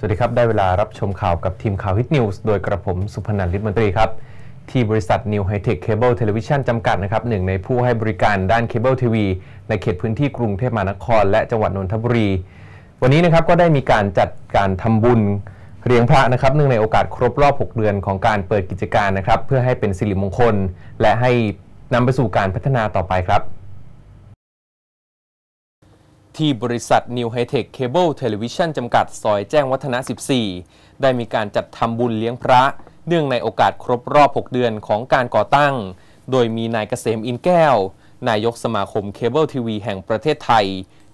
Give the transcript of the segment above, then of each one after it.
สวัสดีครับ ได้เวลารับชมข่าวกับทีมข่าวฮิตนิวส์โดยกระผมสุพนันท์ลิศมนตรีครับ ที่บริษัท New High Tech Cable Television จำกัดนะครับหนึ่งในผู้ให้บริการด้านเคเบิลทีวีในเขตพื้นที่กรุงเทพมหานคร และจังหวัดนนทบุรี วันนี้นะครับก็ได้มีการจัดการทำบุญเลี้ยงพระนะครับเนื่องในโอกาสครบรอบ 6 เดือนของการเปิดกิจการนะครับเพื่อให้เป็นสิริมงคล และให้นำไปสู่การพัฒนาต่อไปครับ ที่บริษัท New High Tech Cable Television จำกัดซอยแจ้งวัฒนะ 14 ได้มีการจัดทำบุญเลี้ยงพระ เนื่องในโอกาสครบรอบ 6 เดือนของการก่อตั้ง โดยมีนายเกษมอินแก้ว นายกสมาคมเคเบิลทีวีแห่งประเทศไทย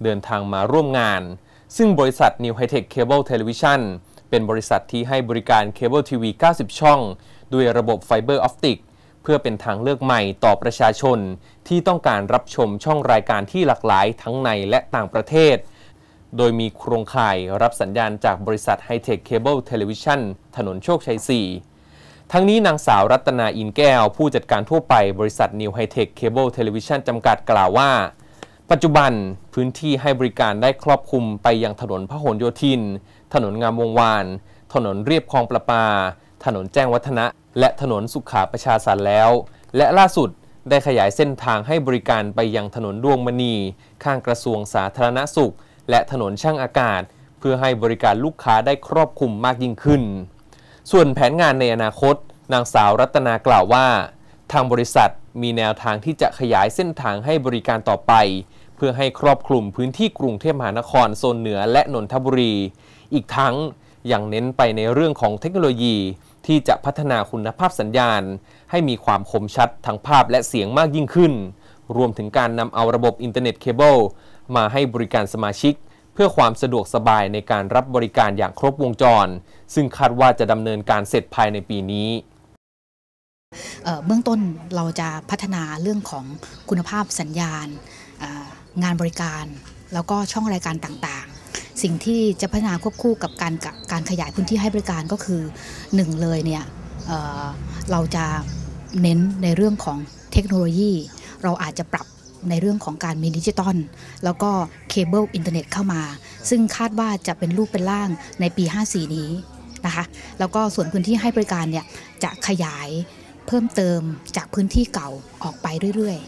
เดินทางมาร่วมงาน ซึ่งบริษัท New High Tech Cable Television เป็นบริษัทที่ให้บริการเคเบิลทีวี 90 ช่อง ด้วยระบบไฟเบอร์ออปติก เพื่อเป็นทางเลือกใหม่ต่อประชาชน ที่ต้องการรับชมช่องรายการที่หลากหลายทั้งในและต่างประเทศ โดยมีโครงข่ายรับสัญญาณจากบริษัท High-Tech Cable Television ถนนโชคชัย 4 ทั้งนี้นางสาวรัตนาอินแก้ว ผู้จัดการทั่วไปบริษัท New High-Tech Cable Television จำกัดกล่าวว่า ปัจจุบันพื้นที่ให้บริการได้ครอบคลุมไปยังถนนพหลโยธิน ถนนงามวงวาน ถนนเรียบคลองประปา ถนนแจ้งวัฒนะ และถนนสุขาประชาสรรค์แล้ว และล่าสุดได้ขยายเส้นทางให้บริการไปยังถนนดวงมณี ข้างกระทรวงสาธารณสุข และถนนช่างอากาศ เพื่อให้บริการลูกค้าได้ครอบคลุมมากยิ่งขึ้น ส่วนแผนงานในอนาคต นางสาวรัตนากล่าวว่า ทางบริษัทมีแนวทางที่จะขยายเส้นทางให้บริการต่อไป เพื่อให้ครอบคลุมพื้นที่กรุงเทพมหานครโซนเหนือและนนทบุรี อีกทั้งยังเน้นไปในเรื่องของเทคโนโลยี ที่จะพัฒนาคุณภาพสัญญาณ ให้มีความคมชัดทั้งภาพและเสียงมากยิ่งขึ้น รวมถึงการนำเอาระบบอินเทอร์เน็ตเคเบิลมาให้บริการสมาชิก เพื่อความสะดวกสบายในการรับบริการอย่างครบวงจร ซึ่งคาดว่าจะดำเนินการเสร็จภายในปีนี้เบื้องต้นเราจะพัฒนาเรื่องของคุณภาพสัญญาณงานบริการ แล้วก็ช่องรายการต่างๆ สิ่งที่จะพัฒนาควบคู่กับการการขยายพื้นที่ให้บริการก็คือหนึ่งเลยเนี่ยเเราจะเน้นในเรื่องของเทคโนโลยี เราอาจจะปรับในเรื่องของการมีดิจิตอลแล้วก็เคเบิลอินเทอร์เน็ตเข้ามา ซึ่งคาดว่าจะเป็นรูปเป็นร่างในปี 54 นี้นะคะแล้วก็ส่วนพื้นที่ให้บริการเนี่ยจะขยายเพิ่มเติมจากพื้นที่เก่าออกไปเรื่อย